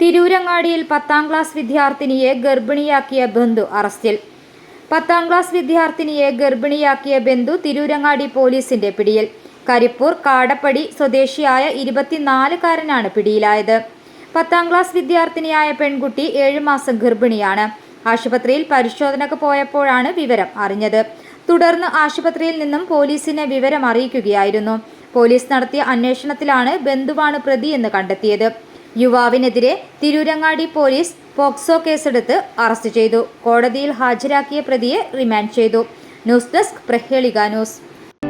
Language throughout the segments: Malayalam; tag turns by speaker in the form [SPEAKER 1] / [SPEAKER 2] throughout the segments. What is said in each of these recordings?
[SPEAKER 1] തിരൂരങ്ങാടിയിൽ പത്താം ക്ലാസ് വിദ്യാർത്ഥിനിയെ ഗർഭിണിയാക്കിയ ബന്ധു അറസ്റ്റിൽ. പത്താം ക്ലാസ് വിദ്യാർത്ഥിനിയെ ഗർഭിണിയാക്കിയ ബന്ധു തിരൂരങ്ങാടി പോലീസിന്റെ പിടിയിൽ. കരിപ്പൂർ കാടപ്പടി സ്വദേശിയായ ഇരുപത്തിനാലുകാരനാണ് പിടിയിലായത്. പത്താം ക്ലാസ് വിദ്യാർത്ഥിനിയായ പെൺകുട്ടി ഏഴു മാസം ഗർഭിണിയാണ്. ആശുപത്രിയിൽ പരിശോധനക്ക് പോയപ്പോഴാണ് വിവരം അറിഞ്ഞത്. തുടർന്ന് ആശുപത്രിയിൽ നിന്നും പോലീസിനെ വിവരം അറിയിക്കുകയായിരുന്നു പോലീസ് നടത്തിയ അന്വേഷണത്തിലാണ് ബന്ധുവാണ് പ്രതി എന്ന് കണ്ടെത്തിയത്. യുവാവിനെതിരെ തിരൂരങ്ങാടി പോലീസ് പോക്സോ കേസെടുത്ത് അറസ്റ്റ് ചെയ്തു. കോടതിയിൽ ഹാജരാക്കിയ പ്രതിയെ റിമാൻഡ് ചെയ്തു. News desk Prahelika news.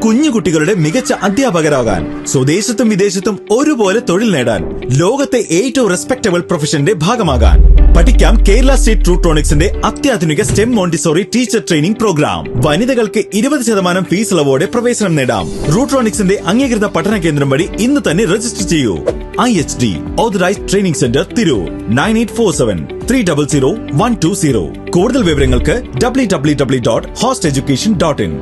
[SPEAKER 2] കുഞ്ഞുകുട്ടികളുടെ മികച്ച അധ്യാപകരാകാൻ സ്വദേശത്തും വിദേശത്തും ഒരുപോലെ തൊഴിൽ നേടാൻ ലോകത്തെ ഏറ്റവും റെസ്പെക്ടബിൾ പ്രൊഫഷന്റെ ഭാഗമാകാൻ. പഠിക്കാം കേരള സ്റ്റേറ്റ് ട്രൂട്രോണിക്സിന്റെ അത്യാധുനിക STEM Montessori teacher training program വനിതകൾക്ക് ഇരുപത് ശതമാനം ഫീസ് ഇളവോടെ പ്രവേശനം നേടാം. റൂട്രോണിക്സിന്റെ അംഗീകൃത പഠന കേന്ദ്രം വഴി ഇന്ന് തന്നെ രജിസ്റ്റർ ചെയ്യൂ. I H D authorized training centre Tirur nine eight four seven three double zero one two zero കൂടുതൽ വിവരങ്ങൾക്ക് W W W dot host education dot in